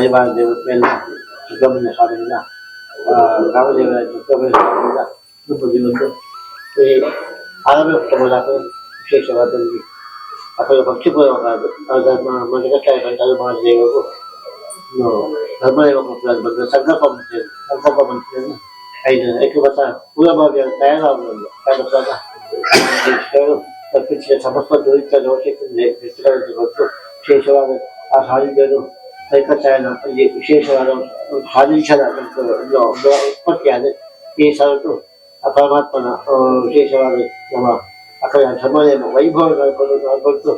परिवार देवतेला गमन स्वामींना गावदेवाच्या गमन स्वामींना रूपजीवंत ते आराम प्रमाणात विशेष वाटली आपल्याला भक्तीपूर्वक धर्म म्हणजे कसं आहे धर्म देवको धर्मदेव बद्दल संकल्प म्हणते संकल्प म्हणते ना काही एक बसा पुरा भाव तयार व्हावं काय बसला तर समस्त दुरीच्या चीज़ वाले आसानी आसाळी गेलो ಸಾಧಿಸದ ವಿಶೇಷವಾದ ಒಂದು ಉತ್ಪತ್ತಿಯಾದ ಈ ಸರಕು ಆ ಪರಮಾತ್ಮನ ಆ, ವಿಶೇಷವಾದ ನಮ್ಮ ಅಕಡೆ ಧರ್ಮದೇವ ವೈಭವಗಳು ಕೊಟ್ಟು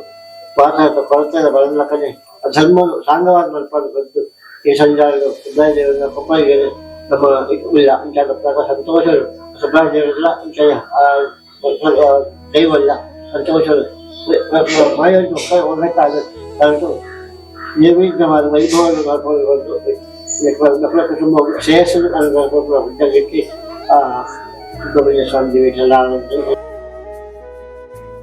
ಮಾತಾಡ್ತಾ ಕೊರತೆಯ ಬರಲಕ್ಕನೆ ಧರ್ಮ ಸಾಂಗವಾದ ಮಲ್ಪಾಡು ಕೊಟ್ಟು ಈ ಸಂಜಾಗಳು ಸುಬ್ಬಾಯ ದೇವರ ಕೊಪ್ಪಳಿಗೆ ನಮ್ಮ ಇಲ್ಲ ಇಂಥ ಸಂತೋಷರು ಸುಬ್ಬಾಯ ದೇವರೆಲ್ಲ ಇಂಥ ದೈವ ಇಲ್ಲ ಸಂತೋಷರು ಮಾಯೋಜು ಹೋಗಬೇಕಾದ ಹೊರಟು ನಿರ್ವಿಘ್ನವಾದ ಕುಟುಂಬ ಉದ್ದಕ್ಕೆ ಆ ಸುಬ್ರಹ್ಮಣ್ಯ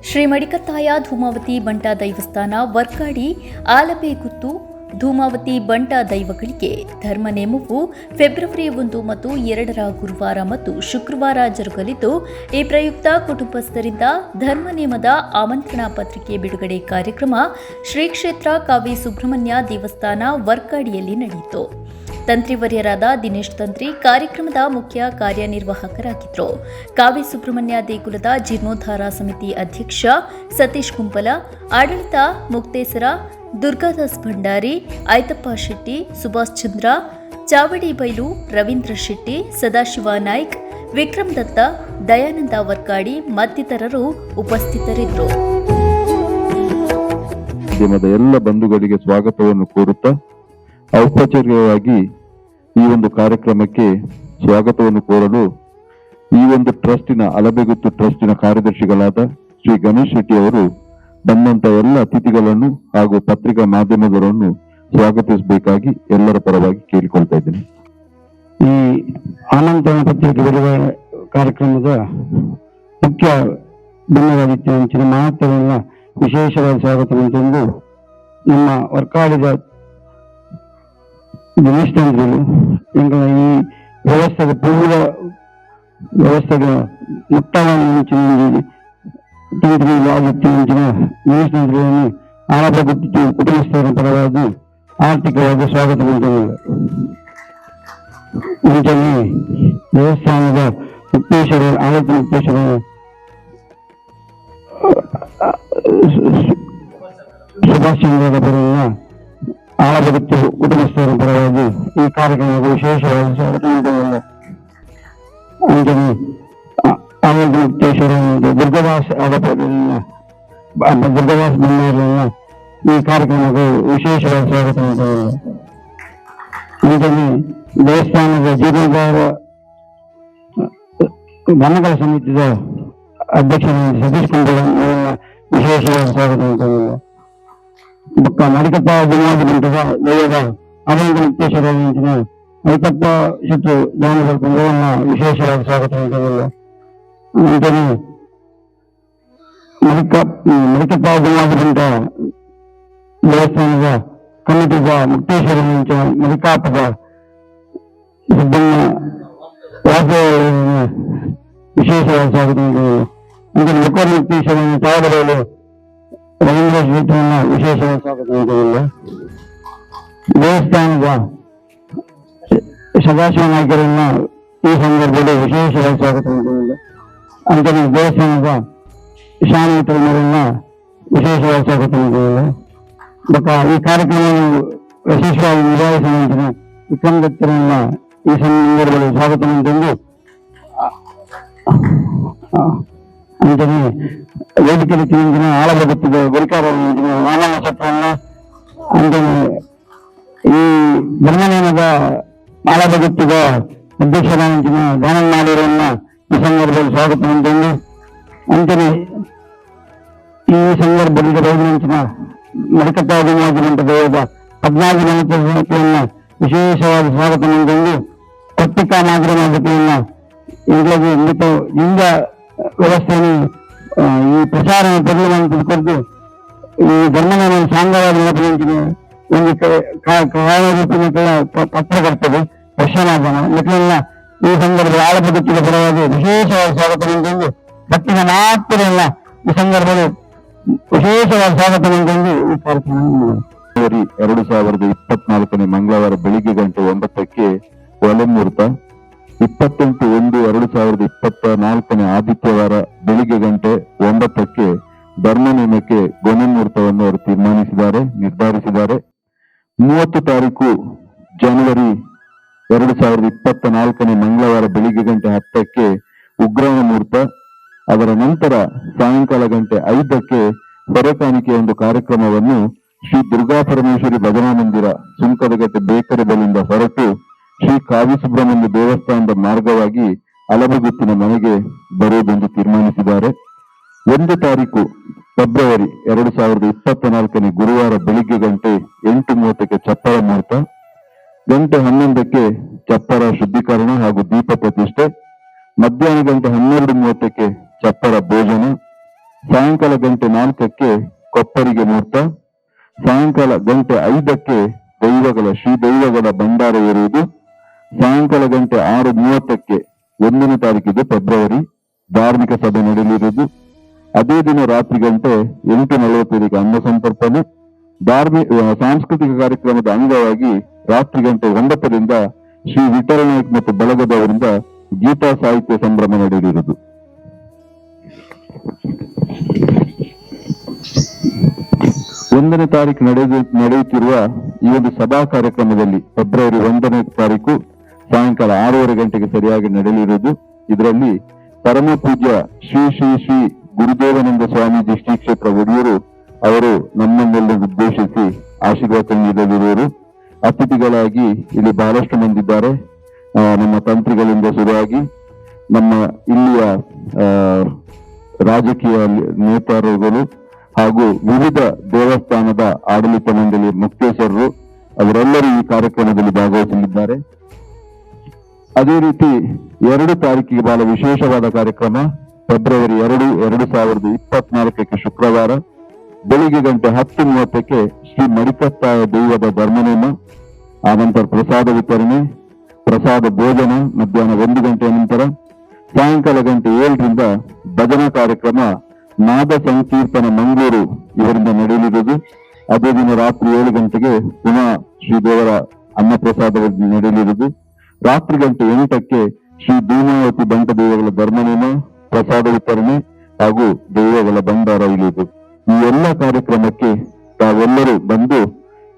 ಶ್ರೀ ಮಡಿಕತ್ತಾಯ ಧೂಮಾವತಿ ಬಂಟ ದೈವಸ್ಥಾನ ವರ್ಕಾಡಿ ಆಲಬೇಗುತ್ತು ಧೂಮಾವತಿ ಬಂಟ ದೈವಗಳಿಗೆ ಧರ್ಮ ನೇಮವು ಫೆಬ್ರವರಿ ಒಂದು ಮತ್ತು ಎರಡರ ಗುರುವಾರ ಮತ್ತು ಶುಕ್ರವಾರ ಜರುಗಲಿದ್ದು, ಈ ಪ್ರಯುಕ್ತ ಕುಟುಂಬಸ್ಥರಿಂದ ಧರ್ಮ ನೇಮದ ಆಮಂತ್ರಣ ಪತ್ರಿಕೆ ಬಿಡುಗಡೆ ಕಾರ್ಯಕ್ರಮ ಶ್ರೀ ಕ್ಷೇತ್ರ ಕಾವಿ ಸುಬ್ರಹ್ಮಣ್ಯ ದೇವಸ್ಥಾನ ವರ್ಕಾಡಿಯಲ್ಲಿ ನಡೆಯಿತು. ತಂತ್ರಿವರ್ಯರಾದ ದಿನೇಶ್ ತಂತ್ರಿ ಕಾರ್ಯಕ್ರಮದ ಮುಖ್ಯ ಕಾರ್ಯನಿರ್ವಾಹಕರಾಗಿದ್ದರು ಕಾವಿ ಸುಬ್ರಹ್ಮಣ್ಯ ದೇಗುಲದ ಜೀರ್ಣೋದ್ಧಾರ ಸಮಿತಿ ಅಧ್ಯಕ್ಷ ಸತೀಶ್ ಕುಂಪಲ, ಆಡಳಿತ ಮುಕ್ತೇಸರ ದುರ್ಗಾದಾಸ್ ಭಂಡಾರಿ ಐತಪ್ಪ ಶೆಟ್ಟಿ, ಸುಭಾಷ್ ಚಂದ್ರ, ಚಾವಡಿ ಬೈಲು, ರವೀಂದ್ರ ಶೆಟ್ಟಿ, ಸದಾಶಿವ ನಾಯ್ಕ್, ವಿಕ್ರಮ್ ದತ್ತ, ದಯಾನಂದ ವರ್ಕಾಡಿ ಮತ್ತಿತರರು ಉಪಸ್ಥಿತರಿದ್ದರು. ಮಾಧ್ಯಮದ ಎಲ್ಲ ಬಂಧುಗಳಿಗೆ ಸ್ವಾಗತವನ್ನು ಕೋರುತ್ತಾ ಔಪಚಾರಿಕವಾಗಿ ಈ ಒಂದು ಕಾರ್ಯಕ್ರಮಕ್ಕೆ ಸ್ವಾಗತವನ್ನು ಕೋರಲು ಈ ಒಂದು ಟ್ರಸ್ಟಿನ ಅಲಬೆಗುತ್ತು ಟ್ರಸ್ಟಿನ ಕಾರ್ಯದರ್ಶಿಗಳಾದ ಶ್ರೀ ಗಣೇಶ್ ಶೆಟ್ಟಿ ಅವರು ಬಂದಂತ ಎಲ್ಲ ಅತಿಥಿಗಳನ್ನು ಹಾಗೂ ಪತ್ರಿಕಾ ಮಾಧ್ಯಮದವರನ್ನು ಸ್ವಾಗತಿಸಬೇಕಾಗಿ ಎಲ್ಲರ ಪರವಾಗಿ ಕೇಳಿಕೊಳ್ತಾ ಇದ್ದೇನೆ. ಈ ಆನಂದ ಪತ್ರಿಕೆ ಬಿಡುವ ಕಾರ್ಯಕ್ರಮದ ಮುಖ್ಯ ಭಿನ್ನವಾಗಿತ್ತು ಅಂಚಿನ ಮಹತ್ವವನ್ನು ವಿಶೇಷವಾಗಿ ಸ್ವಾಗತ ತಂದು ನಮ್ಮ ವರ್ಕಾಡಿದ ದಿನೇಶ್ ಈ ವ್ಯವಸ್ಥೆಗೆ ಪೂರ್ವ ವ್ಯವಸ್ಥೆಗೆ ಮುಕ್ತವಾಗಿ ಮುಂಚಿನ ತಂತ್ರಿ ಆಗಿತ್ತು ಮುಂಚಿನ ದಿನೇಶ್ ತಂತ್ರಿಗಳನ್ನು ಆರೋಪ ಗುರುತಿಸಿ ಕುಟುಂಬಸ್ಥರ ಪರವಾಗಿ ಆರ್ಥಿಕವಾಗಿ ಸ್ವಾಗತವನ್ನು ತಂದಿದ್ದಾರೆ ಮುಂಚೆನೆ ದೇವಸ್ಥಾನದ ಮುಕ್ತೇಶ್ವರ ಆಲೋಚನೆ ಮುಕ್ತೇಶ್ವರ ಸುಭಾಷ್ ಚಂದ್ರದ ಪರವನ್ನು ಆಳಬಗುತ್ತು ಕುಟುಂಬಸ್ಥರ ಪರವಾಗಿ ಈ ಕಾರ್ಯಕ್ರಮಕ್ಕೆ ವಿಶೇಷವಾದ ಸ್ವಾಗತ ನೀಡುವುದಿಲ್ಲ ಅಂಜನೆ ಆರೋಗ್ಯ ಮುಕ್ತೇಶ್ವರ ಮತ್ತು ದುರ್ಗದಾಸ್ ಆಡಪದನ್ನ ದುರ್ಗದಾಸ್ ಬಂಡಾರನ್ನ ಈ ಕಾರ್ಯಕ್ರಮಕ್ಕೆ ವಿಶೇಷವಾದ ಸ್ವಾಗತ ನೀಡುವುದಿಲ್ಲ ಅಂಜನೆ ದೇವಸ್ಥಾನದ ಜೀರ್ಣೋದ್ಧಾರ ಧನಗಳ ಸಮಿತಿಯ ಅಧ್ಯಕ್ಷರಾದ ಸತೀಶ್ ಕುಂಬಳ ಅವರನ್ನ ವಿಶೇಷವಾದ ಸ್ವಾಗತ ನೀಡುವುದಿಲ್ಲ ಬೊಕ್ಕ ಮಡಿಕಪ್ಪ ಜಮಾದ ಬಂಟದ ದೈವದ ಆನಂದ ಮುಕ್ತೇಶ್ವರ ಇಂಚಿನ ಐತಪ್ಪ ಶೆಟ್ಟು ಜ್ಞಾನದ ಕುಂಬಳನ್ನ ವಿಶೇಷವಾದ ಸ್ವಾಗತ ನೀಡುವುದಿಲ್ಲ ಅಂತಾನೆ ಮಡಿಕ ಮಡಿಕಪ್ಪ ಜಮಾದ ಬಂಟ ದೇವಸ್ಥಾನದ ಕಮಿಟಿದ ಮುಕ್ತೇಶ್ವರ ಇಂಚ ಮಡಿಕಾಪದ ಸಿದ್ದಣ್ಣ ವಾಸವನ್ನ ವಿಶೇಷವಾದ ಸ್ವಾಗತ ನೀಡುವುದಿಲ್ಲ ಅಂದ್ರೆ ಮುಖಮುಕ್ತೇಶ್ವರನ ತಾವಡಲು ರವೀಂದ್ರ ಶೆಟ್ಟಿಯನ್ನ ವಿಶೇಷವಾದ ಸ್ವಾಗತ ನೀಡುವುದಿಲ್ಲ ದೇವಸ್ಥಾನದ ಸದಾಶಿವ ನಾಯಕರನ್ನ ಈ ಸಂದರ್ಭದಲ್ಲಿ ವಿಶೇಷವಾದ ಸ್ವಾಗತ ನೀಡುವುದಿಲ್ಲ ಅಂತಾನೆ ದೇವಸ್ಥಾನದ ಶಾನ್ ಮಿತ್ರರನ್ನ ವಿಶೇಷವಾದ ಸ್ವಾಗತ ನೀಡುವುದಿಲ್ಲ ಬಕ ಈ ಕಾರ್ಯಕ್ರಮವನ್ನು ಯಶಸ್ವಿಯಾಗಿ ನಿಭಾಯಿಸುವಂತಿನ ವಿಕ್ರಮ ದತ್ತರನ್ನ ಈ ಸಂದರ್ಭದಲ್ಲಿ ಸ್ವಾಗತ ನೀಡಿದ್ದು ಅಂತಾನೆ ವೇದಿಕೆಯಲ್ಲಿ ತಿಂದಿನ ಆಳಬಗುತ್ತಿದೆ ಗುರಿಕಾರ ಮಾನವ ಸತ್ವನ್ನ ಅಂತಾನೆ ಈ ಬ್ರಹ್ಮನೇನದ ಆಳಬಗುತ್ತಿದ ಅಧ್ಯಕ್ಷರಾದಂತಿನ ದಾನಮಾಡಿರನ್ನ ಈ ಸಂದರ್ಭದಲ್ಲಿ ಸ್ವಾಗತ ನೀಡಿದ್ದು ಅಂತಲೇ ಈ ಸಂದರ್ಭದಲ್ಲಿ ರೈಲಿನ ಮಡಿಕತ್ತಾದಿಮಾಜಿನಂತ ದೇವದ ಹದಿನಾಲ್ಕು ಜನತೆಯನ್ನ ವಿಶೇಷವಾದ ಸ್ವಾಗತ ನೀಡಿದ್ದು ಪತ್ರಿಕಾ ಮಾಧ್ಯಮ ಜೊತೆಯನ್ನ ಇಂಗ್ಲೀಷ್ ಮತ್ತು ಲಿಂಗ ವ್ಯವಸ್ಥೆಯನ್ನು ಈ ಪ್ರಚಾರ ತರಲಿವನ್ನು ತಿಳ್ಕೊಂಡು ಈ ಧರ್ಮನ ಸಾಂಗವಾದ ನೆನಪಿನ ಒಂದು ಕಾಲರೂಪಿನ ಪತ್ರಕರ್ತರು ಮಾಧ್ಯಮ ಮಿತ್ರಲ್ಲ ಈ ಸಂದರ್ಭದಲ್ಲಿ ಆಳಬದುಕಿನ ಪರವಾಗಿ ವಿಶೇಷವಾದ ಸ್ವಾಗತ ನಿಂತಂದು ಭಕ್ತಿನ ಮಾತ್ರವಲ್ಲ ಈ ಸಂದರ್ಭದಲ್ಲಿ ವಿಶೇಷವಾದ ಸ್ವಾಗತ ನಿಂತಂದು ಈ ಫೆಬ್ರವರಿ ಎರಡು ಸಾವಿರದ ಇಪ್ಪತ್ನಾಲ್ಕನೇ ಮಂಗಳವಾರ ಬೆಳಿಗ್ಗೆ ಗಂಟೆ ಒಂಬತ್ತಕ್ಕೆ ಒಲೆಮೂರ್ತ ಇಪ್ಪತ್ತೆಂಟು ಒಂದು ಎರಡು ಸಾವಿರದ ಇಪ್ಪತ್ತ ನಾಲ್ಕನೇ ಆದಿತ್ಯವಾರ ಬೆಳಿಗ್ಗೆ ಗಂಟೆ ಒಂಬತ್ತಕ್ಕೆ ಧರ್ಮ ನೇಮಕ್ಕೆ ಮುಹೂರ್ತವನ್ನು ಅವರು ತೀರ್ಮಾನಿಸಿದ್ದಾರೆ, ನಿರ್ಧರಿಸಿದ್ದಾರೆ. ಮೂವತ್ತು ತಾರೀಕು ಜನವರಿ ಎರಡು ಸಾವಿರದ ಇಪ್ಪತ್ತ ನಾಲ್ಕನೇ ಮಂಗಳವಾರ ಬೆಳಿಗ್ಗೆ ಗಂಟೆ ಹತ್ತಕ್ಕೆ ಉಗ್ರಾಣ ಮುಹೂರ್ತ ಅದರ ನಂತರ ಸಾಯಂಕಾಲ ಗಂಟೆ ಐದಕ್ಕೆ ಹೊರಕಾಣಿಕೆ ಒಂದು ಕಾರ್ಯಕ್ರಮವನ್ನು ಶ್ರೀ ದುರ್ಗಾ ಪರಮೇಶ್ವರಿ ಭಜನಾ ಮಂದಿರ ಸುಂಕದಗಟ್ಟೆ ಬೇಕರಿ ಬಲಿಂದ ಹೊರಟು ಶ್ರೀ ಕಾವಿ ಸುಬ್ರಹ್ಮಣ್ಯ ದೇವಸ್ಥಾನದ ಮಾರ್ಗವಾಗಿ ಅಲಬಗುತ್ತಿನ ಮನೆಗೆ ಬರುವುದೆಂದು ತೀರ್ಮಾನಿಸಿದ್ದಾರೆ. ಒಂದು ತಾರೀಕು ಫೆಬ್ರವರಿ ಎರಡು ಸಾವಿರದ ಇಪ್ಪತ್ತ ನಾಲ್ಕನೇ ಗುರುವಾರ ಬೆಳಿಗ್ಗೆ ಗಂಟೆ ಎಂಟು ಮೂವತ್ತಕ್ಕೆ ಚಪ್ಪರ ಮುಹೂರ್ತ ಗಂಟೆ ಹನ್ನೊಂದಕ್ಕೆ ಚಪ್ಪರ ಶುದ್ಧೀಕರಣ ಹಾಗೂ ದೀಪ ಪ್ರತಿಷ್ಠೆ ಮಧ್ಯಾಹ್ನ ಗಂಟೆ ಹನ್ನೆರಡು ಮೂವತ್ತಕ್ಕೆ ಚಪ್ಪರ ಭೋಜನ, ಸಾಯಂಕಾಲ ಗಂಟೆ ನಾಲ್ಕಕ್ಕೆ ಕೊಪ್ಪರಿಗೆ ಮುಹೂರ್ತ ಸಾಯಂಕಾಲ ಗಂಟೆ ಐದಕ್ಕೆ ದೈವಗಳ ಶ್ರೀ ದೈವಗಳ ಭಂಡಾರ ಇರುವುದು ಸಾಯಂಕಾಲ ಗಂಟೆ ಆರು ಮೂವತ್ತಕ್ಕೆ ಒಂದನೇ ತಾರೀಕಿಗೆ ಫೆಬ್ರವರಿ ಧಾರ್ಮಿಕ ಸಭೆ ನಡೆಯಲಿರುವುದು. ಅದೇ ದಿನ ರಾತ್ರಿ ಗಂಟೆ ಎಂಟು ನಲವತ್ತೈದಕ್ಕೆ ಅನ್ನ ಸಂತರ್ಪಣೆ ಧಾರ್ಮಿಕ ಸಾಂಸ್ಕೃತಿಕ ಕಾರ್ಯಕ್ರಮದ ಅಂಗವಾಗಿ ರಾತ್ರಿ ಗಂಟೆ ಒಂಬತ್ತರಿಂದ ಶ್ರೀ ವಿಠಲ ನಾಯ್ಕ್ ಮತ್ತು ಬಳಗದವರಿಂದ ಗೀತಾ ಸಾಹಿತ್ಯ ಸಂಭ್ರಮ ನಡೆಯಲಿರುವುದು. ಒಂದನೇ ತಾರೀಕು ನಡೆದು, ನಡೆಯುತ್ತಿರುವ ಈ ಒಂದು ಸಭಾ ಕಾರ್ಯಕ್ರಮದಲ್ಲಿ ಫೆಬ್ರವರಿ ಒಂದನೇ ತಾರೀಕು ಸಾಯಂಕಾಲ ಆರೂವರೆ ಗಂಟೆಗೆ ಸರಿಯಾಗಿ ನಡೆಯಲಿರುವುದು. ಇದರಲ್ಲಿ ಪರಮ ಪೂಜ್ಯ ಶ್ರೀ ಶ್ರೀ ಶ್ರೀ ಗುರುದೇವಾನಂದ ಸ್ವಾಮೀಜಿ ಶ್ರೀ ಕ್ಷೇತ್ರ ಒಡೆಯರು ಅವರು ನಮ್ಮನ್ನೆಲ್ಲ ಉದ್ದೇಶಿಸಿ ಆಶೀರ್ವಾದ ನೀಡಲಿರುವರು. ಅತಿಥಿಗಳಾಗಿ ಇಲ್ಲಿ ಬಹಳಷ್ಟು ಮಂದಿದ್ದಾರೆ. ನಮ್ಮ ತಂತ್ರಿಗಳಿಂದ ಶುರುವಾಗಿ ನಮ್ಮ ಇಲ್ಲಿಯ ರಾಜಕೀಯ ನೇತಾರರುಗಳು ಹಾಗೂ ವಿವಿಧ ದೇವಸ್ಥಾನದ ಆಡಳಿತ ಮಂಡಳಿ ಮುಕ್ತೇಶ್ವರರು ಅವರೆಲ್ಲರೂ ಈ ಕಾರ್ಯಕ್ರಮದಲ್ಲಿ ಭಾಗವಹಿಸಲಿದ್ದಾರೆ. ಅದೇ ರೀತಿ ಎರಡು ತಾರೀಕಿಗೆ ಬಹಳ ವಿಶೇಷವಾದ ಕಾರ್ಯಕ್ರಮ, ಫೆಬ್ರವರಿ ಎರಡು ಎರಡು ಸಾವಿರದ ಇಪ್ಪತ್ನಾಲ್ಕಕ್ಕೆ ಶುಕ್ರವಾರ. ಬೆಳಿಗ್ಗೆ ಗಂಟೆ ಹತ್ತು ಮೂವತ್ತಕ್ಕೆ ಶ್ರೀ ಮಡಿಕತ್ತಾಯ ದೈವದ ಧರ್ಮನೇಮ ಆನಂತರ ಪ್ರಸಾದ ವಿತರಣೆ, ಪ್ರಸಾದ ಭೋಜನ ಮಧ್ಯಾಹ್ನ ಒಂದು ಗಂಟೆಯ ನಂತರ, ಸಾಯಂಕಾಲ ಗಂಟೆ ಏಳರಿಂದ ಭಜನಾ ಕಾರ್ಯಕ್ರಮ ನಾದ ಸಂಕೀರ್ತನ ಮಂಗಳೂರು ಇವರಿಂದ ನಡೆಯಲಿರುವುದು. ಅದೇ ದಿನ ರಾತ್ರಿ ಏಳು ಗಂಟೆಗೆ ಪುನಃ ಶ್ರೀದೇವರ ಅನ್ನಪ್ರಸಾದ ನಡೆಯಲಿರುವುದು. ರಾತ್ರಿ ಗಂಟೆ ಎಂಟಕ್ಕೆ ಶ್ರೀ ಭೀಮಾವತಿ ಬಂಟ ದೇವಗಳ ಧರ್ಮನೇಮ ಪ್ರಸಾದ ವಿತರಣೆ ಹಾಗೂ ದೈವಗಳ ಭಂಡಾರ ಇಳಿಯುವುದು. ಈ ಎಲ್ಲ ಕಾರ್ಯಕ್ರಮಕ್ಕೆ ತಾವೆಲ್ಲರೂ ಬಂದು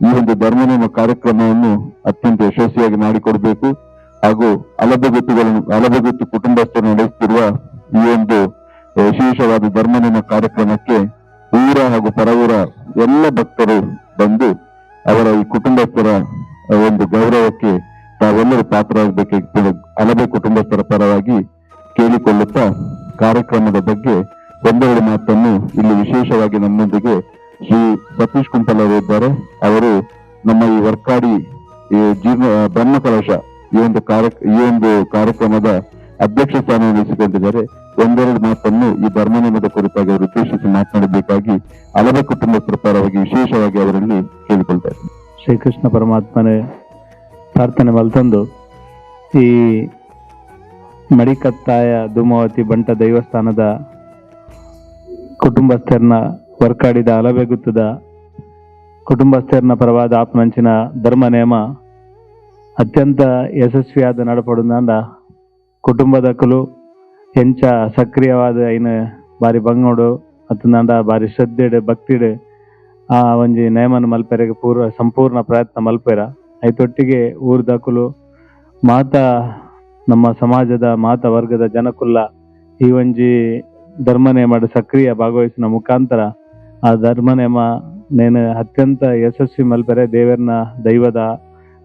ಈ ಒಂದು ಧರ್ಮನೇಮ ಕಾರ್ಯಕ್ರಮವನ್ನು ಅತ್ಯಂತ ಯಶಸ್ವಿಯಾಗಿ ಮಾಡಿಕೊಡಬೇಕು ಹಾಗೂ ಅಲಬಗುತ್ತುಗಳನ್ನು ಅಲಬಗುತ್ತು ಕುಟುಂಬಸ್ಥರು ನಡೆಸುತ್ತಿರುವ ಈ ಒಂದು ವಿಶೇಷವಾದ ಧರ್ಮನೇಮ ಕಾರ್ಯಕ್ರಮಕ್ಕೆ ಊರ ಹಾಗೂ ಪರವೂರ ಎಲ್ಲ ಭಕ್ತರು ಬಂದು ಅವರ ಈ ಕುಟುಂಬಸ್ಥರ ಒಂದು ಗೌರವಕ್ಕೆ ತಾವೆಲ್ಲರೂ ಪಾತ್ರರಾಗಬೇಕು ಅಲಬೆ ಕುಟುಂಬಸ್ಥರ ಪರವಾಗಿ ಕೇಳಿಕೊಳ್ಳುತ್ತಾ ಕಾರ್ಯಕ್ರಮದ ಬಗ್ಗೆ ಒಂದೆರಡು ಮಾತನ್ನು ಇಲ್ಲಿ ವಿಶೇಷವಾಗಿ ನಮ್ಮೊಂದಿಗೆ ಶ್ರೀ ಸತೀಶ್ ಕುಂಪಲ್ ಅವರು ಇದ್ದಾರೆ. ಅವರು ನಮ್ಮ ಈ ವರ್ಕಾಡಿ ಜೀರ್ಣ ಬ್ರಹ್ಮ ಕಲಶ ಈ ಒಂದು ಕಾರ್ಯ ಈ ಒಂದು ಕಾರ್ಯಕ್ರಮದ ಅಧ್ಯಕ್ಷ ಸ್ಥಾನ ವಹಿಸಿಕೊಂಡಿದ್ದಾರೆ. ಒಂದೆರಡು ಮಾತನ್ನು ಈ ಧರ್ಮನಿಯಮದ ಕುರಿತಾಗಿ ಅವರು ಉದ್ದೇಶಿಸಿ ಮಾತನಾಡಬೇಕಾಗಿ ಅಲಭ ಕುಟುಂಬಸ್ಥರ ಪರವಾಗಿ ವಿಶೇಷವಾಗಿ ಅವರಲ್ಲಿ ಕೇಳಿಕೊಳ್ತಾರೆ ಶ್ರೀಕೃಷ್ಣ ಪರಮಾತ್ಮನೇ, ಪ್ರಾರ್ಥನೆ ಮಲ್ತಂದು ಈ ಮಡಿಕತ್ತಾಯ ಧೂಮಾವತಿ ಬಂಟ ದೈವಸ್ಥಾನದ ಕುಟುಂಬಸ್ಥರನ್ನ ವರ್ಕಾಡಿದ ಅಲಬೆಗುತ್ತದ ಕುಟುಂಬಸ್ಥರನ್ನ ಪರವಾದ ಆತ್ಮಂಚಿನ ಧರ್ಮ ನೇಮ ಅತ್ಯಂತ ಯಶಸ್ವಿಯಾದ ನಡಪಡುಂದ ಕುಟುಂಬದಕ್ಕಲು ಎಂಚ ಸಕ್ರಿಯವಾದ ಐನ ಬಾರಿ ಬಂಗೋಡು ನಂದ ಬಾರಿ ಶ್ರದ್ಧೆಡ್, ಭಕ್ತಿಡ್ ಆ ಒಂಜಿ ನೇಮನ ಮಲ್ಪೆರೆಗೆ ಪೂರ್ವ ಸಂಪೂರ್ಣ ಪ್ರಯತ್ನ ಮಲ್ಪೆರ. ಐತೊಟ್ಟಿಗೆ ಊರ್ದಕುಲು ಮಾತ ನಮ್ಮ ಸಮಾಜದ ಮಾತ ವರ್ಗದ ಜನಕುಲ್ಲ ಈ ಒಂಜಿ ಧರ್ಮನೇಮದ ಸಕ್ರಿಯ ಭಾಗವಹಿಸಿನ ಮುಖಾಂತರ ಆ ಧರ್ಮನೇಮ ನೇನು ಅತ್ಯಂತ ಯಶಸ್ವಿ ಮಲ್ಪೆರೆ, ದೇವರನ್ನ ದೈವದ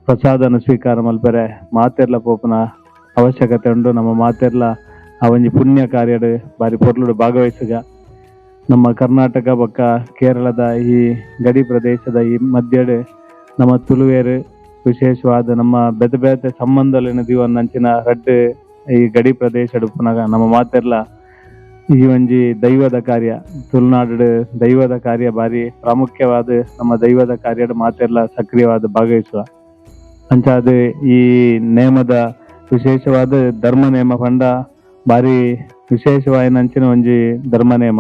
ಪ್ರಸಾದನ ಸ್ವೀಕಾರ ಮಲ್ಪೆರೆ, ಮಾತೆರ್ಲ ಪೋಪನ ಅವಶ್ಯಕತೆ ಉಂಡು ನಮ್ಮ ಮಾತೆರ್ಲ ಆ ಒಂಜಿ ಪುಣ್ಯ ಕಾರ್ಯಡ್ ಬಾರಿ ಪೊರ್ಲುಡು ಭಾಗವಹಿಸುಗ. ನಮ್ಮ ಕರ್ನಾಟಕ ಬಕ್ಕ ಕೇರಳದ ಈ ಗಡಿ ಪ್ರದೇಶದ ಈ ಮಧ್ಯಡ್ ನಮ್ಮ ತುಳುವೇರು ವಿಶೇಷವಾದ ನಮ್ಮ ಬೆತೆ ಬೆತೆ ಸಂಬಂಧಲಿನ ದಿವನ್ ನಂಚಿನ ರಡ್ಡು ಈ ಗಡಿ ಪ್ರದೇಶ ನಮ್ಮ ಮಾತೆರ್ಲ ಈ ಒಂಜಿ ದೈವದ ಕಾರ್ಯ. ತುಳುನಾಡು ದೈವದ ಕಾರ್ಯ ಬಾರಿ ಪ್ರಾಮುಖ್ಯವಾದ ನಮ್ಮ ದೈವದ ಕಾರ್ಯದ ಮಾತೆಲ್ಲ ಸಕ್ರಿಯವಾದ ಭಾಗವಹಿಸುವ. ಅಂಚಾದ ಈ ನೇಮದ ವಿಶೇಷವಾದ ಧರ್ಮ ನೇಮ ಪಂಡ ಬಾರಿ ವಿಶೇಷವಾಯಿನಂಚಿನ ಒಂಜಿ ಧರ್ಮ ನೇಮ.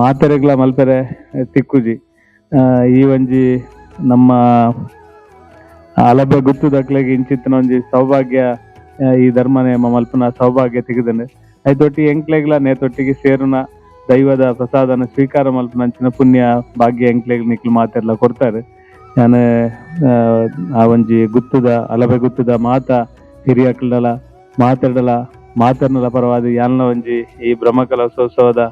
ಮಾತೆರೆಗ್ಲ ಮಲ್ಪೆರೆ ತಿಕ್ಕುಜಿ. ಈ ಒಂಜಿ ನಮ್ಮ ಅಲಭ್ಯ ಗುತ್ತು ದಕ್ಲೆಗೆ ಇಂಚಿತ್ತಿನ ಒಂಜಿ ಸೌಭಾಗ್ಯ ಈ ಧರ್ಮ ನೇಮ ಮಲ್ಪನ ಸೌಭಾಗ್ಯ ತೆಗೆದನೆ. ಐತೊಟ್ಟಿ ಎಂಕ್ಲೆಗ್ಲ ನೇತೊಟ್ಟಿಗೆ ಸೇರುನ ದೈವದ ಪ್ರಸಾದನ ಸ್ವೀಕಾರ ಮಲ್ಪನಂಚಿನ ಪುಣ್ಯ ಭಾಗ್ಯ ಎಂಕ್ಲೆಗ್ ನಿಕ್ಲು ಮಾತೆಲ್ಲ ಕೊಡ್ತಾರೆ. ನಾನು, ಆ ಒಂಜಿ ಗುತ್ತದ ಅಲಬೆ ಗುತ್ತದ ಮಾತ ಹಿರಿಯಕ್ಕಳಲ ಮಾತಾಡಲ ಮಾತನ್ನಲ ಪರವಾದ ಯಾಲ್ನ ಒಂಜಿ ಈ ಬ್ರಹ್ಮಕಲೋತ್ಸವದ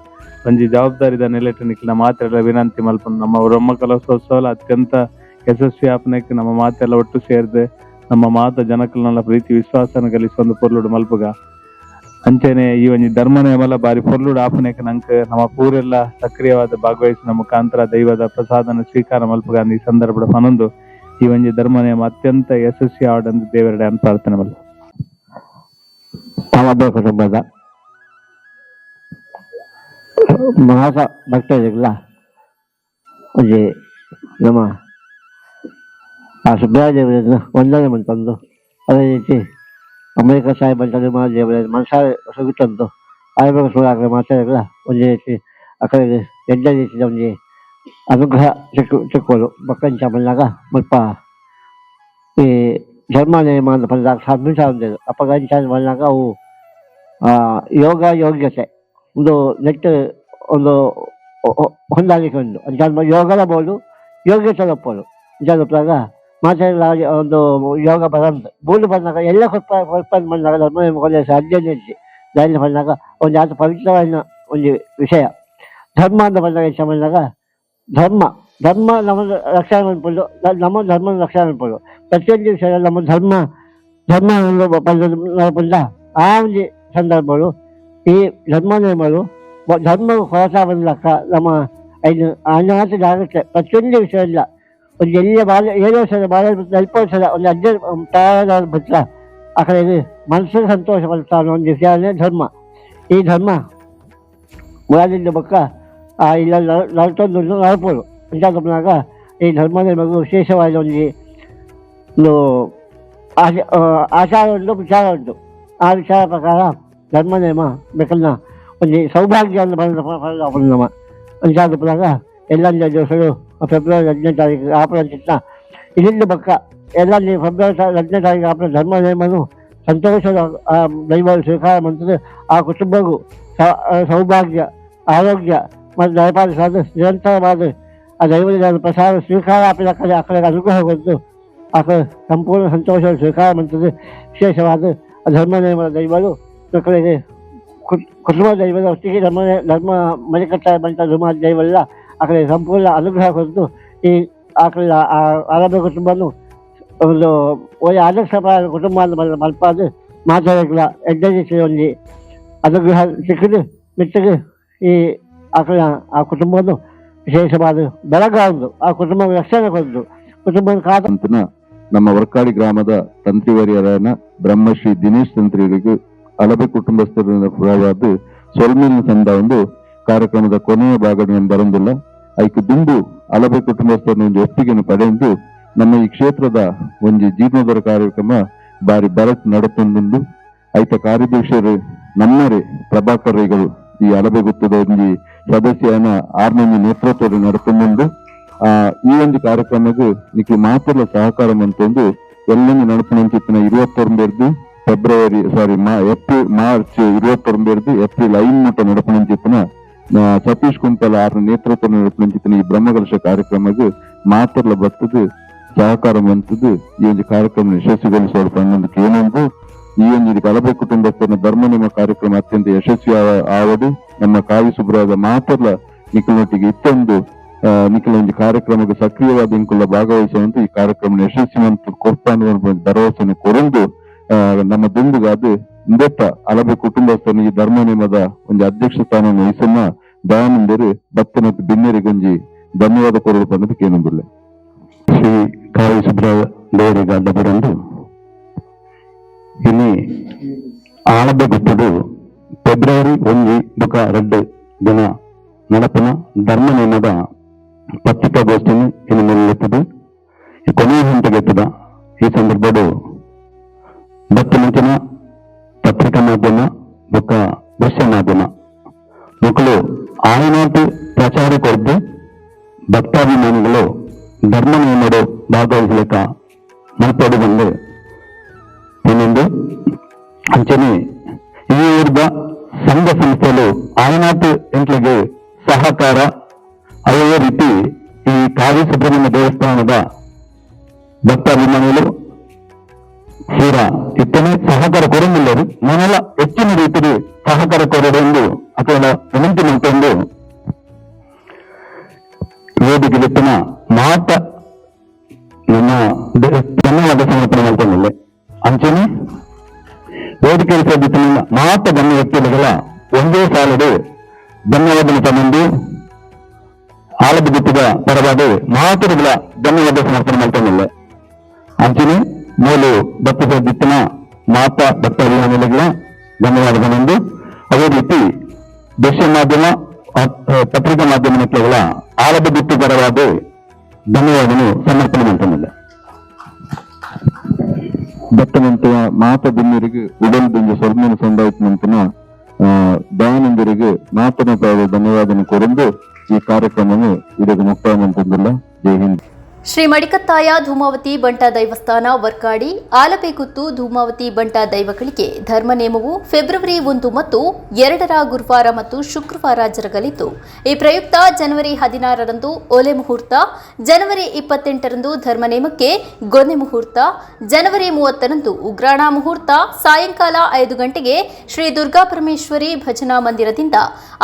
ಒಂಜಿ ಜವಾಬ್ದಾರಿದ ನೆಲೆಟ ನಿಕ್ಲಿನ ಮಾತಾಡಲ ವಿನಂತಿ ಮಲ್ಪನು. ನಮ್ಮ ಬ್ರಹ್ಮಕಲೋತ್ಸವ ಅತ್ಯಂತ ಯಶಸ್ವಿ ಆಪನೆಕ್ ನಮ್ಮ ಮಾತೆಲ್ಲ ಒಟ್ಟು ಸೇರಿದೆ ನಮ್ಮ ಮಾತ ಜನಕಲ್ನೆಲ್ಲ ಪ್ರೀತಿ ವಿಶ್ವಾಸನ ಗಳಿಸುವಂದು ಪೊರ್ಲುಡು ಮಲ್ಪುಗ. ಅಂಚೆನೆ ಈ ಒಂಜಿ ಧರ್ಮ ನೇಮಲ ಬಾರಿ ಪೊರ್ಲುಡು ಆಪನೆಕ್ ನಂಕ್ ನಮ್ಮ ಪೂರೆಲ್ಲ ಸಕ್ರಿಯವಾದ ಭಾಗವಹಿಸಿದ ಮುಖಾಂತರ ದೈವದ ಪ್ರಸಾದನ ಸ್ವೀಕಾರ ಮಲ್ಪಗಾಂಧಿ ಈ ಸಂದರ್ಭದ ಪನೊಂದು ಈ ಒಂಜಿ ಧರ್ಮ ನೇಮ ಅತ್ಯಂತ ಯಶಸ್ವಿ ಆವಡಂದು ದೇವರಡೆ ಅಂತ ಪ್ರಾರ್ಥನೆ ಮಲ್ಲ. ಅಲಬೆ ಕುಟುಂಬದ ಮಹಾಸ ಭಕ್ತರಿಲ್ಲ ಒಂಜಿ ನಮ್ಮ ಆ ಸುಬ್ರಾಯದೇವರನ್ನು ವಂದನೆ ಮಾಡ್ತಂದು ಅದೇ ರೀತಿ ಅಮೆರಿಕ ಸಾಹೇಬ್ ಅಂತ ದೇವರ ಮನಸಾರೆ ಸುಗುತ್ತಂದು ಆಯುರ್ವೇದ ಸುರಾಗ ಮಾತಾಡಿಲ್ಲ ಒಂದೇ ರೀತಿ ಆ ಕಡೆಗೆ ಎಡ್ಡ ರೀತಿಯ ಒಂಜಿ ಅನುಗ್ರಹ ಸಿಕ್ಕು ಸಿಕ್ಕೋದು ಮಕ್ಕಳ ಬಂದಾಗ ಮುಲ್ಪ ಈ ಧರ್ಮ ನೇಮ ಅಂತ ಬಂದಾಗ ಸಬ್ಮಿಟ್ ಆಗುತ್ತದೆ ಅಪಗಂಚ ಬಂದಾಗ ಅವು ಯೋಗ ಯೋಗ್ಯತೆ ಒಂದು ನೆಟ್ ಒಂದು ಹೊಂದಾಣಿಕೆ ಒಂದು ಅಂತ ಯೋಗದ ಬೋದು ಯೋಗ್ಯತೆ ಒಪ್ಪೋದು ಇದಾಗ ಮಾತಾಡಿದ ಒಂದು ಯೋಗ ಬರಂದು ಬೂಲು ಬಂದಾಗ ಎಲ್ಲ ಕೊಪ್ಪ ಕೊಪ್ಪ ಬಂದಾಗ ಧರ್ಮ ಕೊಲೆ ಸಾಧ್ಯನೇ ಇತ್ತು ದಾರಿಲಿ ಬಂದಾಗ ಒಂದು ಅದು ಪವಿತ್ರವಾದ ಒಂದು ವಿಷಯ. ಧರ್ಮ ಅಂತ ಬಂದಾಗ ಹೆಚ್ಚು ಬಂದಾಗ, ಧರ್ಮ. ಧರ್ಮ ನಮ್ಮ ರಕ್ಷಣೆ ಮಾಡ್ಬೋದು, ನ- ನಮ್ಮ ಧರ್ಮ ರಕ್ಷಣೆ ಮಾಡ್ಬೋದು. ಪ್ರತಿಯೊಂದು ವಿಷಯ ನಮ್ಮ ಧರ್ಮ ಧರ್ಮ ಬಂದ ಆ ಒಂದು ಸಂದರ್ಭಗಳು, ಈ ಧರ್ಮ ನೇಮಗಳು ಧರ್ಮ ಹೊಸ ಬಂದಕ್ಕ ನಮ್ಮ ಐದು ಅನಾಥ ಆಗುತ್ತೆ ಪ್ರತಿಯೊಂದು ವಿಷಯ ಇಲ್ಲ ಒಂದು ಎಲ್ಲಿಯ ಬಾಲ ಏಳು ವರ್ಷದ ಬಾಲ ಸ್ವಲ್ಪ ವರ್ಷದ ಒಂದು ಹದಿನೈದು ಪ್ರಾಯದ ಬಿಟ್ಟ ಆ ಕಡೆ ಇದು ಮನಸ್ಸಿಗೆ ಸಂತೋಷ ಬರುತ್ತಾ ಅನ್ನೋ ಒಂದು ವಿಷಯನೇ ಧರ್ಮ. ಈ ಧರ್ಮ ಮುರಾದಿಂದ ಬಕ್ಕ ಆ ಇಲ್ಲ ನಲ್ವತ್ತೊಂದು ನಲವತ್ತು ಅಂತಾಗ ಈ ಧರ್ಮದ ಮಗು ವಿಶೇಷವಾದ ಒಂದು ಒಂದು ಆಚ ಆ, ಆಚಾರ ಉಂಟು ವಿಚಾರ ಉಂಟು ಆ ವಿಚಾರ ಪ್ರಕಾರ ಧರ್ಮ ನೇಮ ಬೇಕನ್ನ ಒಂದು ಸೌಭಾಗ್ಯ ಅಂತ ಬಂದ ನಮ್ಮ ಅಂತಾಗ ಎಲ್ಲ ದಿವಸಗಳು ಫೆಬ್ರವರಿ ಹದಿನೈದು ತಾರೀಕು ಆಪರಂಚಿತ್ತ ಇಲ್ಲಿಂದ ಪಕ್ಕ ಎಲ್ಲ ನೀವು ಫೆಬ್ರವರಿ ತಾ- ಹದಿನೈದು ತಾರೀಕು ಆಪರ ಧರ್ಮ ನೇಮನು ಸಂತೋಷದ ಆ ದೈವ ಸ್ವೀಕಾರ ಮಾಡ್ತದೆ ಆ ಕುಟುಂಬಗೂ ಸ- ಆ ಸೌಭಾಗ್ಯ ಆರೋಗ್ಯ ಮತ್ತು ದಯಪಾಲಿಸಾದ ನಿರಂತರವಾದ ಆ ದೈವದ ಪ್ರಸಾದ ಸ್ವೀಕಾರ ಆಪಿದ ಕಡೆ ಆ ಕಡೆ ಅನುಗ್ರಹ ಬಂದು ಆ ಕಡೆ ಸಂಪೂರ್ಣ ಸಂತೋಷ ಸ್ವೀಕಾರ ಮಾಡ್ತದೆ ವಿಶೇಷವಾದ ಆ ಧರ್ಮ ನೇಮದ ದೈವಗಳು ಆ ಕಡೆಗೆ ಕು- ಕುಟುಂಬ ದೈವದ ಒಟ್ಟಿಗೆ ಧರ್ಮ ಧರ್ಮ ಮಣಿಕಟ್ಟ ಬಂತ ಧರ್ಮ ದೈವಲ್ಲ ಆ ಕಡೆ ಸಂಪೂರ್ಣ ಅನುಗ್ರಹ ಕೊಟ್ಟು ಈ ಆಕಳ ಅರಬ್ಬ ಕುಟುಂಬನು ಒಂದು ಒಳ್ಳೆ ಆದರ್ಶ ಕುಟುಂಬ ಮಲ್ಪಾದು ಮಾತಾಡಲಿಲ್ಲ ಎಡ್ಡದಿಸಿ ಒಂದು ಅನುಗ್ರಹ ಸಿಕ್ಕಿದ್ದು ಮಿಟ್ಟಿಗೆ ಈ ಆಕಳ, ಆ ಕುಟುಂಬವನ್ನು ವಿಶೇಷವಾದ ಬೆಳಗಾವುದು ಆ ಕುಟುಂಬ ರಕ್ಷಣೆ ಕೊಟ್ಟು ಕುಟುಂಬದ ಕಾದ ನಮ್ಮ ವರ್ಕಾಡಿ ಗ್ರಾಮದ ತಂತ್ರಿವರಿಯರಾಯನ ಬ್ರಹ್ಮಶ್ರೀ ದಿನೇಶ್ ತಂತ್ರಿಯವರಿಗೆ ಅಳಬೆ ಕುಟುಂಬಸ್ಥರಿಂದ ಪರವಾದ ಸೊಲ್ಮಿನ ತಂದ ಒಂದು ಕಾರ್ಯಕ್ರಮದ ಕೊನೆಯ ಭಾಗದ ಬರಂದಿಲ್ಲ. ಐಕ್ ಬಿಂದು ಅಲಭೆ ಕುಟುಂಬಸ್ಥರನ್ನು ಒಂದು ಒಪ್ಪಿಗೆಯನ್ನು ಪಡೆದು ನಮ್ಮ ಈ ಕ್ಷೇತ್ರದ ಒಂದು ಜೀರ್ಣೋದ್ಧಾರ ಕಾರ್ಯಕ್ರಮ ಬಾರಿ ಭರತ್ ನಡತಂದು ಐತ ಕಾರ್ಯದರ್ಶರು ನಮ್ಮರೇ ಪ್ರಭಾಕರ್ಗಳು ಈ ಹಲಬೆಗುತ್ತದ ಒಂದು ಸದಸ್ಯನ ಆರ್ಮಿ ನೇತೃತ್ವದ ನಡತಂದು ಆ, ಈ ಒಂದು ಕಾರ್ಯಕ್ರಮಕ್ಕೆ ನಿಖಿ ಮಾತುಲ ಸಹಕಾರ ಅಂತಂದು ಎಲ್ಲೊಂದು ನಡಪಣಂಚಿತ್ತಿನ ಇರುವತ್ತೊಂಬೆರಡು ಫೆಬ್ರವರಿ ಸಾರಿ ಮಾ, ಏಪ್ರಿಲ್, ಮಾರ್ಚ್ ಇರುವತ್ತೊಂಬೆರಡು ಏಪ್ರಿಲ್ ಐದು ಮಟ್ಟ ನಡಪಣಂಚಿತ್ತಿನ ಸತೀಶ್ ಕುಂಟಲ ಅವರ ನೇತೃತ್ವ ನಡೆಸಿದ ಈ ಬ್ರಹ್ಮಕಲಶ ಕಾರ್ಯಕ್ರಮಕ್ಕೆ ಮಾತೆಲ್ಲ ಬರ್ತದೆ, ಸಹಕಾರ ಮಂತದ್ದು ಈ ಒಂದು ಕಾರ್ಯಕ್ರಮ ಯಶಸ್ವಿಗೊಳಿಸುವ ಅನ್ನೋದಕ್ಕೆ ಏನೆಂದು ಈ ಒಂದು ಕಲಬೆ ಕುಟುಂಬಸ್ಥರ ಧರ್ಮ ನಿಮ್ಮ ಕಾರ್ಯಕ್ರಮ ಅತ್ಯಂತ ಯಶಸ್ವಿ ಆವ- ಆವಡಿ, ನಮ್ಮ ಕಾವಿ ಸುಬ್ರಾದ ಮಾತೆಲ್ಲ ನಿಖಿಲೊಟ್ಟಿಗೆ ಇತ್ತೊಂದು ನಿಖಿಲ ಒಂದು ಕಾರ್ಯಕ್ರಮಕ್ಕೆ ಸಕ್ರಿಯವಾದ ಇಂಕುಲ್ಲ ಭಾಗವಹಿಸುವಂತೆ ಈ ಕಾರ್ಯಕ್ರಮ ಯಶಸ್ವಿವಂತ ಕೊಡ್ತಾನ ಭರವಸೆಯನ್ನು ಕೊರಂದು ನಮ್ಮ ದುಂದುಗಾದು ಇಂದೆತ್ತ ಅಲಬೆ ಕುಟುಂಬಸ್ಥನ ಈ ಧರ್ಮ ನೇಮದ ಒಂದು ಅಧ್ಯಕ್ಷ ಸ್ಥಾನವನ್ನು ವಹಿಸನ್ನ ದಯಾನಂದರು ಭಕ್ತ ಮತ್ತು ಬಿನ್ನೆರಿಗೊಂಜಿ ಧನ್ಯವಾದ ಕೊರಲು ಪನ್ನದಕ್ಕೆ ಏನೊಂದಿಲ್ಲ ಶ್ರೀ ಕಾಳಿ ಸುಬ್ರಾಯ ದೇವರಿಗೆ ಅಡ್ಡಬರಂದು ಇಲ್ಲಿ ಆಳದ ಗುತ್ತದು ಫೆಬ್ರವರಿ ಒಂಜಿ ಬುಕ ರಡ್ಡ್ ದಿನ ನಡಪನ ಧರ್ಮ ನೇಮದ ಪತ್ರಿಕಾಗೋಷ್ಠಿಯನ್ನು ಇನ್ನು ಮುನ್ನೆತ್ತದು ಕೊನೆಯ ಹಂತಕ್ಕೆ ಎತ್ತದ ಈ ಸಂದರ್ಭಡು ಬತ್ತು ಮುಂಚಿನ ಪತ್ರಿಕಾ ಮಾಧ್ಯಮ ಬೊಕ್ಕ ದೃಶ್ಯ ಮಾಧ್ಯಮ ಮಕ್ಕಳು ಆಯನಾಟಿ ಪ್ರಚಾರ ಕೊಡ್ದು ಭಕ್ತಾಭಿಮಾನಿಗಳು ಧರ್ಮ ನಿಯಮಡು ಭಾಗವಹಿಸಲಿಕ್ಕ ಮಾತಾಡಿ ಬಂದು ಇನ್ನೊಂದು ಅಂಚನೆ ಈ ಊರ್ದ ಸಂಘ ಸಂಸ್ಥೆಗಳು ಆಯನಾಟ್ ಎಂಟ್ಲಿಗೆ ಸಹಕಾರ ಅದೇ ರೀತಿ ಈ ಕಾಳಿ ಸುಬ್ರಹ್ಮಣ್ಯ ದೇವಸ್ಥಾನದ ಭಕ್ತಾಭಿಮಾನಿಗಳು ಪೂರ ಇತ್ತನೆ ಸಹಕಾರ ಕೊಡಂಗಿಲ್ಲರು ನಾನೆಲ್ಲ ಹೆಚ್ಚಿನ ರೀತಿಯಲ್ಲಿ ಸಹಕಾರ ಕೊರಡೆಂದು ಅಥವಾ ವಿನಂತಿ ಮಾಡ್ಕೊಂಡು ವೇದಿಕೆ ಎತ್ತಿನ ಮಾತ ನಮ್ಮ ದ- ಧನ್ಯವಾದ ಸಮರ್ಪಣೆ ಮಾಡ್ಕೊಂಡಿಲ್ಲ ಅಂಚನೆ ವೇದಿಕೆ ಸದ್ಯದಿಂದ ಮಾತ ಗಣ್ಯ ವ್ಯಕ್ತಿಗಳ ಒಂದೇ ಸಾಲದು ಧನ್ಯವಾದ ತಂದು ಆಲದ ಗುತ್ತಿದ ಪರವಾಗಿ ಮಾತುಗಳ ಧನ್ಯವಾದ ಸಮರ್ಪಣೆ ಮಾಡ್ಕೊಂಡಿಲ್ಲ ಅಂಚನೆ ಮೂಲು ಭಕ್ತ ಮಾತ ಭಕ್ತ ಅಭಿಮಾನಿಗಳ ಧನ್ಯವಾದಗಳೆಂದು ಅದೇ ರೀತಿ ದೇಶ ಮಾಧ್ಯಮ ಪತ್ರಿಕಾ ಮಾಧ್ಯಮ ಕೇವಲ ಆಲದ ಬಿಟ್ಟು ಬರವಾದ ಧನ್ಯವಾದನು ಸಮರ್ಪಣೆ ಮಾಡ್ತಾನಿಲ್ಲ. ದತ್ತನಂತೆಯ ಮಾತ ದಿನ್ನರಿಗೆ ಉಡಲ್ದಿಂಗೆ ಸ್ವರ್ಮನ ಸಂದಾಯಿತನಂತನ ದಯಾನಂದರಿಗೆ ಮಾತನ ಧನ್ಯವಾದನ ಕೊರೆಂದು ಈ ಕಾರ್ಯಕ್ರಮವನ್ನು ಇದಕ್ಕೆ ಮುಕ್ತಾಯ ಮಾಡ್ಕೊಂಡಿಲ್ಲ ಜೈ ಹಿಂದ್. ಶ್ರೀ ಮಡಿಕತ್ತಾಯ ಧೂಮಾವತಿ ಬಂಟ ದೈವಸ್ಥಾನ ವರ್ಕಾಡಿ ಆಲಬೇಗುತ್ತು ಧೂಮಾವತಿ ಬಂಟ ದೈವಗಳಿಗೆ ಧರ್ಮ ನೇಮವು ಫೆಬ್ರವರಿ ಒಂದು ಮತ್ತು ಎರಡರ ಗುರುವಾರ ಮತ್ತು ಶುಕ್ರವಾರ ಜರುಗಲಿದ್ದು, ಈ ಪ್ರಯುಕ್ತ ಜನವರಿ ಹದಿನಾರರಂದು ಓಲೆ ಮುಹೂರ್ತ, ಜನವರಿ ಇಪ್ಪತ್ತೆಂಟರಂದು ಧರ್ಮ ನೇಮಕ್ಕೆ ಗೊನೆ ಮುಹೂರ್ತ, ಜನವರಿ ಮೂವತ್ತರಂದು ಉಗ್ರಾಣ ಮುಹೂರ್ತ, ಸಾಯಂಕಾಲ ಐದು ಗಂಟೆಗೆ ಶ್ರೀ ದುರ್ಗಾ ಪರಮೇಶ್ವರಿ ಭಜನಾ ಮಂದಿರದಿಂದ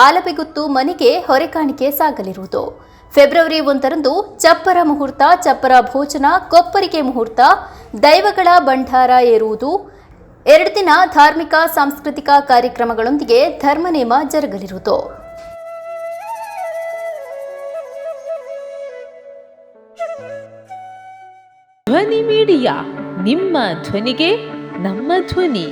ಆಲಪೆಗುತ್ತು ಮನೆಗೆ ಹೊರೆಕಾಣಿಕೆ ಸಾಗಲಿರುವುದು. ಫೆಬ್ರವರಿ ಒಂದರಂದು ಚಪ್ಪರ ಮುಹೂರ್ತ, ಚಪ್ಪರ ಭೋಜನ, ಕೊಪ್ಪರಿಗೆ ಮುಹೂರ್ತ, ದೈವಗಳ ಭಂಡಾರ ಏರುವುದು. ಎರಡು ದಿನ ಧಾರ್ಮಿಕ, ಸಾಂಸ್ಕೃತಿಕ ಕಾರ್ಯಕ್ರಮಗಳೊಂದಿಗೆ ಧರ್ಮನೇಮ ಜರುಗಲಿರುವುದು. ಧ್ವನಿ ಮೀಡಿಯಾ, ನಿಮ್ಮ ಧ್ವನಿಗೆ ನಮ್ಮ ಧ್ವನಿ.